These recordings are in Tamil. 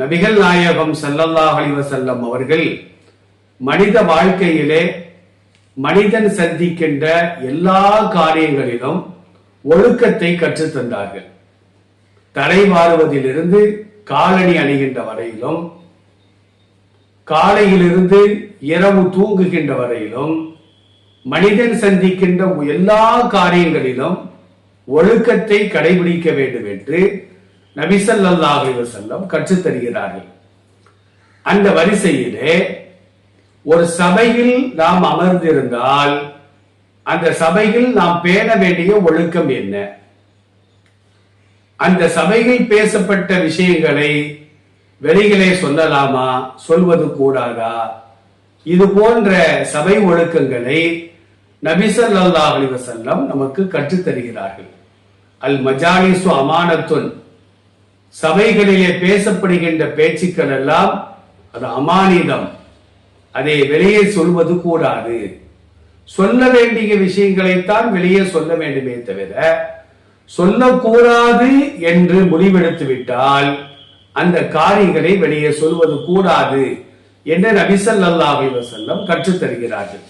நபிகள் நாயகம் ஸல்லல்லாஹு அலைஹி வஸல்லம் அவர்கள் மனித வாழ்க்கையிலே மனிதன் சந்திக்கின்ற எல்லா காரியங்களிலும் ஒழுக்கத்தை கற்றுத்தந்தார்கள் தலை மாறுவதிலிருந்து காலணி அணிகின்ற வரையிலும் காலையிலிருந்து இரவு தூங்குகின்ற வரையிலும் மனிதன் சந்திக்கின்ற எல்லா காரியங்களிலும் ஒழுக்கத்தை கடைபிடிக்க வேண்டும் என்று நபிசல்லாஹி அலைஹி கற்று தருகிறார்கள். அந்த வரிசையிலே ஒரு சபையில் நாம் அமர்ந்திருந்தால் அந்த சபையில் நாம் பேண வேண்டிய ஒழுக்கம் என்ன? அந்த சபையில் பேசப்பட்ட விஷயங்களை வெளிகளே சொல்லலாமா? சொல்வது கூடாதா? இது போன்ற சபை ஒழுக்கங்களை நபிசல்லா அலிவசல்லம் நமக்கு கற்றுத் தருகிறார்கள். அல் மஜாலிசு அமானத்துன். சபைகளிலே பேசப்படுகின்ற பேச்சுக்கள் எல்லாம் அது அமானிதம். அதை வெளியே சொல்வது கூடாது. சொல்ல வேண்டிய விஷயங்களைத்தான் வெளியே சொல்ல வேண்டுமே தவிர சொல்லக்கூடாது என்று முடிவெடுத்து விட்டால் அந்த காரியங்களை வெளியே சொல்வது கூடாது என்று நபிசல்லாஹ் அலைஹி வஸல்லம் கற்றுத் தருகிறார்கள்.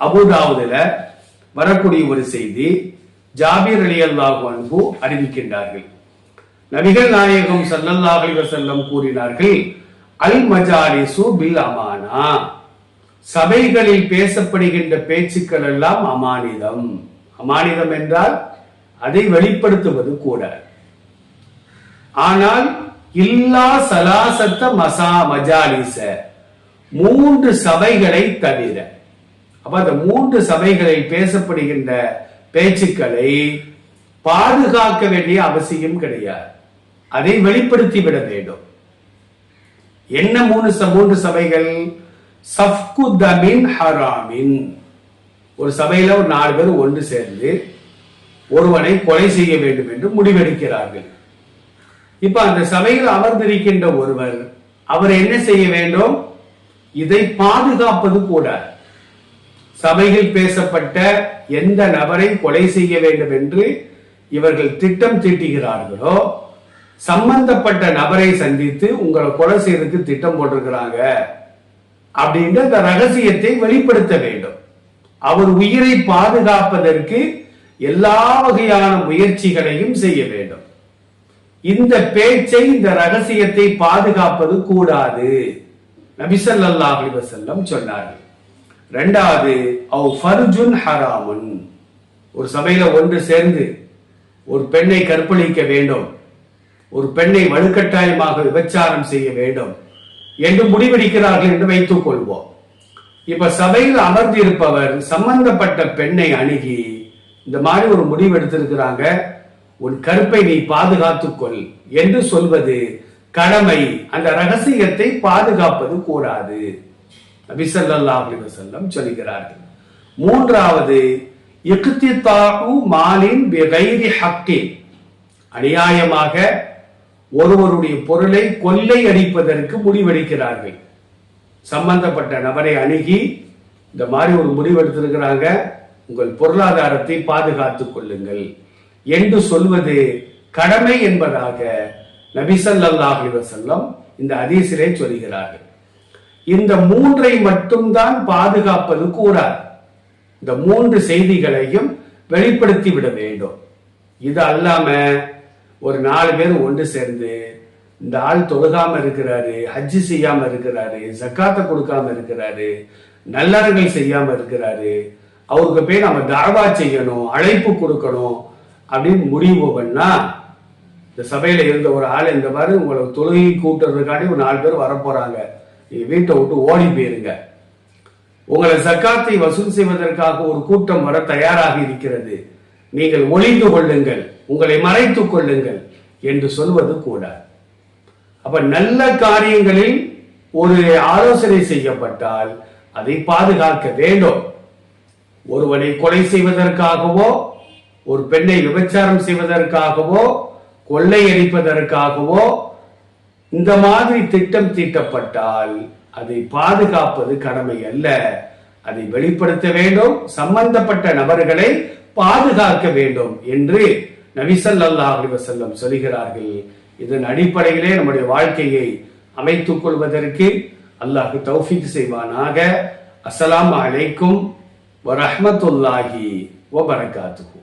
அபுதாவுதுல வரக்கூடிய ஒரு செய்தி ஜாபீர் அலி அல்லாஹு அன்பு அறிவிக்கின்றார்கள். நபிகள் நாயகம் ஸல்லல்லாஹு செல்லம் கூறினார்கள் அல் மஜாலிசு பில் அமானா. சபைகளில் பேசப்படுகின்ற பேச்சுக்கள் எல்லாம் அமானிதம். அமானிதம் என்றால் அதை வெளிப்படுத்துவது கூட. ஆனால் இல்லா சலாசத்த மசா மஜாலிச. மூன்று சபைகளை தவிர. அப்ப அந்த மூன்று சபைகளில் பேசப்படுகின்ற பேச்சுக்களை பாதுகாக்க வேண்டிய அவசியம் கிடையாது. அதை வெளிப்படுத்தி விட வேண்டும். என்ன மூணு மூன்று சபைகள்? சஃப்கு தமின் ஹராமின். ஒரு சபையில ஒரு நாலு பேர் ஒன்று சேர்ந்து ஒருவனை கொலை செய்ய வேண்டும் என்று முடிவெடுக்கிறார்கள். இப்ப அந்த சபையில் அமர்ந்திருக்கின்ற ஒருவர் அவர் என்ன செய்ய வேண்டும்? இதை பாதுகாப்பது கூட. சபையில் பேசப்பட்ட எந்த நபரை கொலை செய்ய வேண்டும் என்று இவர்கள் திட்டம் தீட்டுகிறார்களோ சம்பந்தப்பட்ட நபரை சந்தித்து உங்களை கொலை செய்யறதுக்கு திட்டம் போட்டிருக்கிறாங்க அப்படின்ற அந்த ரகசியத்தை வெளிப்படுத்த வேண்டும். அவர் உயிரை பாதுகாப்பதற்கு எல்லா வகையான முயற்சிகளையும் செய்ய வேண்டும். இந்த பேச்சை இந்த ரகசியத்தை பாதுகாப்பது கூடாது. நபிசல்லா அலைஹி சொன்னார்கள். ரெண்டாவது அவ் ஃபர்ஜுன் ஹராமன். ஒரு சபையில ஒன்று சேர்ந்து ஒரு பெண்ணை கற்பழிக்க வேண்டும். ஒரு பெண்ணை வலுக்கட்டாயமாக விபச்சாரம் செய்ய வேண்டும் என்று முடிவெடுக்கிறார்கள் என்று வைத்துக் கொள்வோம். இப்ப சபையில் அமர்ந்து இருப்பவர் சம்பந்தப்பட்ட பெண்ணை அணுகி இந்த மாதிரி ஒரு முடிவு எடுத்திருக்கிறாங்க. உன் கருப்பை நீ பாதுகாத்துக்கொள் என்று சொல்வது கடமை. அந்த ரகசியத்தை பாதுகாப்பது கூடாது. நபிசல்லாஹ் அலைஹி சொல்கிறார்கள். மூன்றாவது மாலின் அநியாயமாக ஒருவருடைய பொருளை கொள்ளை அடிப்பதற்கு முடிவெடுக்கிறார்கள். சம்பந்தப்பட்ட நபரை அணுகி இந்த மாதிரி ஒரு முடிவெடுத்திருக்கிறாங்க உங்கள் பொருளாதாரத்தை பாதுகாத்துக் கொள்ளுங்கள் என்று சொல்வது கடமை என்பதாக நபிசல்லாஹ் அலைஹி இந்த அதிசிலே சொல்கிறார்கள். இந்த மூன்றை மட்டும்தான் பாதுகாப்பது கூடாது. இந்த மூன்று செய்திகளையும் வெளிப்படுத்தி விட வேண்டும். இது அல்லாம ஒரு நாலு பேர் ஒன்று சேர்ந்து இந்த ஆள் தொழுகாம இருக்கிறாரு ஹஜ்ஜு செய்யாம இருக்கிறாரு ஜக்காத்தை கொடுக்காம இருக்கிறாரு நல்லறங்கள் செய்யாம இருக்கிறாரு அவருக்கு போய் நம்ம தாவா செய்யணும் அழைப்பு கொடுக்கணும் அப்படின்னு முடிவு பண்ணா இந்த சபையில இருந்த ஒரு ஆள் இந்த மாதிரி உங்களை தொழுகை கூட்டுறதுக்காண்டி ஒரு நாலு பேர் வரப்போறாங்க. நீங்க வீட்டை விட்டு ஓடி போயிருங்க. உங்களை சக்காத்தை வசூல் செய்வதற்காக ஒரு கூட்டம் வர தயாராக இருக்கிறது. நீங்கள் ஒளிந்து கொள்ளுங்கள். உங்களை மறைத்துக் கொள்ளுங்கள் என்று சொல்வது கூட. அப்ப நல்ல காரியங்களில் ஒரு ஆலோசனை செய்யப்பட்டால் அதை பாதுகாக்க வேண்டும். ஒருவனை கொலை செய்வதற்காகவோ ஒரு பெண்ணை விபச்சாரம் செய்வதற்காகவோ கொள்ளையடிப்பதற்காகவோ இந்த மாதிரி திட்டம் தீட்டப்பட்டால் அதை பாதுகாப்பது கடமை அல்ல. அதை வெளிப்படுத்த வேண்டும். சம்பந்தப்பட்ட நபர்களை பாதுகாக்க வேண்டும் என்று நபிசல்லா அலைஹி வஸல்லம் சொல்கிறார்கள் இதன் அடிப்படையிலே நம்முடைய வாழ்க்கையை அமைத்துக் கொள்வதற்கு அல்லாஹ் தௌஃபீக் செய்வானாக. அஸ்லாம் அலைக்கும் வரஹ்மத்துல்லாஹி வபரகாத்துஹு